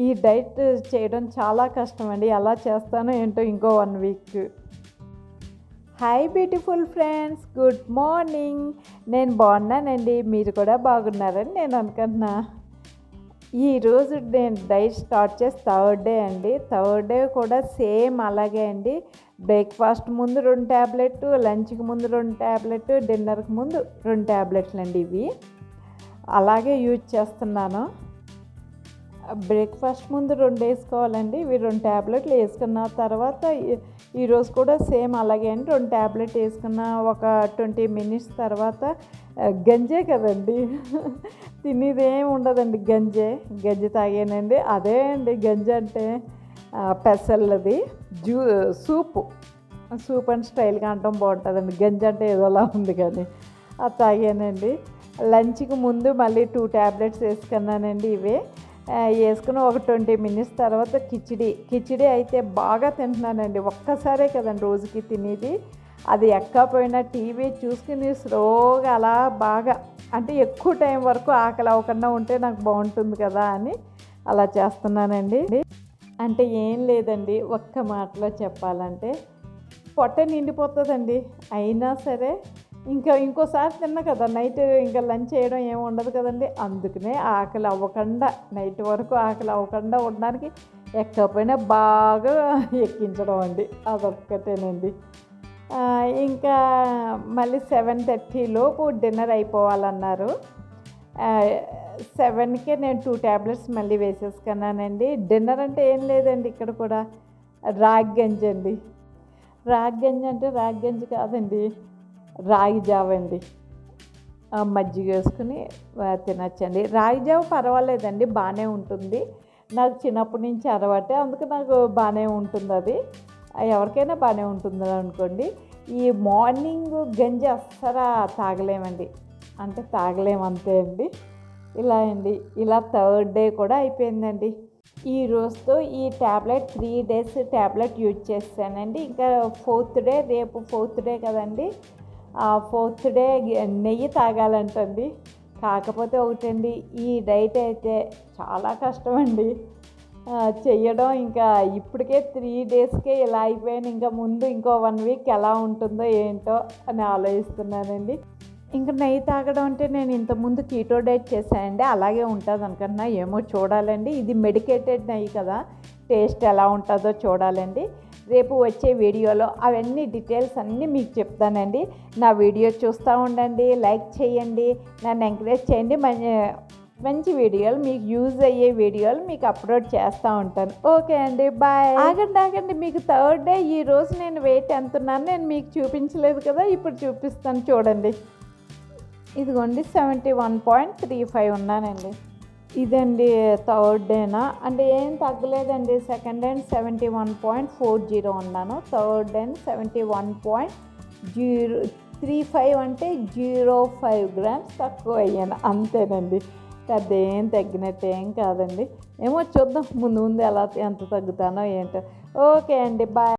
ఈ డైట్ చేయడం చాలా కష్టం అండి ఎలా చేస్తానో ఏంటో ఇంకో one week. Hi beautiful friends good morning నేను బాగున్నానండి. మీరు కూడా బాగున్నారని నేను అనుకుంటున్నా. ఈరోజు నేను డైట్ స్టార్ట్ చేసి థర్డ్ డే అండి. థర్డ్ డే కూడా సేమ్ అలాగే అండి. బ్రేక్ఫాస్ట్ ముందు రెండు ట్యాబ్లెట్ లంచ్కి ముందు రెండు ట్యాబ్లెట్ డిన్నర్కి ముందు రెండు ట్యాబ్లెట్లు అండి ఇవి. అలాగే యూజ్ చేస్తున్నాను. బ్రేక్ఫాస్ట్ ముందు రెండు వేసుకోవాలండి. ఇవి రెండు ట్యాబ్లెట్లు వేసుకున్న తర్వాత ఈరోజు కూడా సేమ్ అలాగే అండి. రెండు ట్యాబ్లెట్ వేసుకున్న ఒక ట్వంటీ మినిట్స్ తర్వాత గంజే కదండి. తినేది ఉండదండి గంజే. గంజి తాగానండి. అదే అండి గంజి అంటే పెసల్లది. జ్యూ సూపు. సూప్ అండ్ స్టైల్గా అంటాం బాగుంటుందండి. గంజి అంటే ఏదోలా ఉంది కానీ అది తాగానండి. లంచ్కి ముందు మళ్ళీ టూ ట్యాబ్లెట్స్ వేసుకున్నానండి ఇవే. వేసుకుని ఒక ట్వంటీ మినిట్స్ తర్వాత కిచిడి. కిచిడి అయితే బాగా తింటున్నానండి. ఒక్కసారే కదండి రోజుకి తినేది. అది ఎక్కకపోయినా టీవీ చూసుకుని స్లోగా అలా బాగా అంటే ఎక్కువ టైం వరకు ఆకలి అవ్వకుండా ఉంటే నాకు బాగుంటుంది కదా అని అలా చేస్తున్నానండి. అంటే ఏం లేదండి ఒక్క మాటలో చెప్పాలంటే పొట్ట నిండిపోతుందండి. అయినా సరే ఇంకా ఇంకోసారి తిన్నా కదా నైట్ ఇంకా లంచ్ చేయడం ఏమి ఉండదు కదండి. అందుకనే ఆకలి అవ్వకుండా నైట్ వరకు ఆకలి అవ్వకుండా ఉండడానికి ఎక్కకపోయినా బాగా ఎక్కించడం అండి. అదొక్కటేనండి. ఇంకా మళ్ళీ సెవెన్ థర్టీ లోపు డిన్నర్ అయిపోవాలన్నారు. సెవెన్కే నేను టూ ట్యాబ్లెట్స్ మళ్ళీ వేసేసుకున్నానండి. డిన్నర్ అంటే ఏం లేదండి ఇక్కడ కూడా. రాగి గంజి అండి రాగి గంజి అంటే రాగి గంజి కాదండి. రాగి జావ అండి. మజ్జిగ వేసుకుని తినచ్చండి. రాగి జావ పర్వాలేదండి బాగానే ఉంటుంది. నాకు చిన్నప్పటి నుంచి అలవాటే అందుకు నాకు బాగానే ఉంటుంది అది. ఎవరికైనా బాగానే ఉంటుంది అనుకోండి. ఈ మార్నింగ్ గంజి అస్సలు తాగలేమండి. అంటే తాగలేము అంతే అండి. ఇలా అండి. ఇలా థర్డ్ డే కూడా అయిపోయిందండి. ఈ రోజుతో ఈ tablet three days tablet use చేస్తానండి. ఇంకా ఫోర్త్ డే రేపు ఫోర్త్ డే కదండి. ఫోర్త్ డే నెయ్యి తాగాలంటండి. కాకపోతే ఒకటండి ఈ డైట్ అయితే చాలా కష్టం అండి చెయ్యడం ఇంకా ఇప్పటికే త్రీ డేస్కే ఇలా అయిపోయాను. ఇంకా ముందు ఇంకో వన్ వీక్ ఎలా ఉంటుందో ఏంటో అని ఆలోచిస్తున్నానండి. ఇంకా నెయ్యి తాగడం అంటే నేను ఇంతకుముందు కీటో డైట్ చేశానండి. అలాగే ఉంటుంది అనుకున్నా ఏమో చూడాలండి. ఇది మెడికేటెడ్ నెయ్యి కదా. టేస్ట్ ఎలా ఉంటుందో చూడాలండి. రేపు వచ్చే వీడియోలో అవన్నీ డీటెయిల్స్ అన్నీ మీకు చెప్తానండి. నా వీడియో చూస్తూ ఉండండి లైక్ చేయండి నన్ను ఎంకరేజ్ చేయండి. మంచి మంచి వీడియోలు మీకు యూజ్ అయ్యే వీడియోలు మీకు అప్లోడ్ చేస్తూ ఉంటాను. ఓకే అండి బాయ్. ఆగండి ఆగండి మీకు థర్డ్ డే. ఈ రోజు నేను వెయిట్ ఎంత ఉన్నాను నేను మీకు చూపించలేదు కదా ఇప్పుడు చూపిస్తాను చూడండి. ఇదిగోండి seventy one point three five ఉన్నానండి. ఇదండి థర్డ్ డేనా? అంటే ఏం తగ్గలేదండి. Second and seventy one point four zero ఉన్నాను third and seventy one point zero three five అంటే జీరో ఫైవ్ గ్రామ్స్ తక్కువ అయ్యాను. అంతేనండి. పెద్ద ఏం తగ్గినట్టు ఏం కాదండి. ఏమో చూద్దాం. ముందు ముందు ఎలా ఎంత తగ్గుతానో ఏంటో. ఓకే అండి. బాయ్.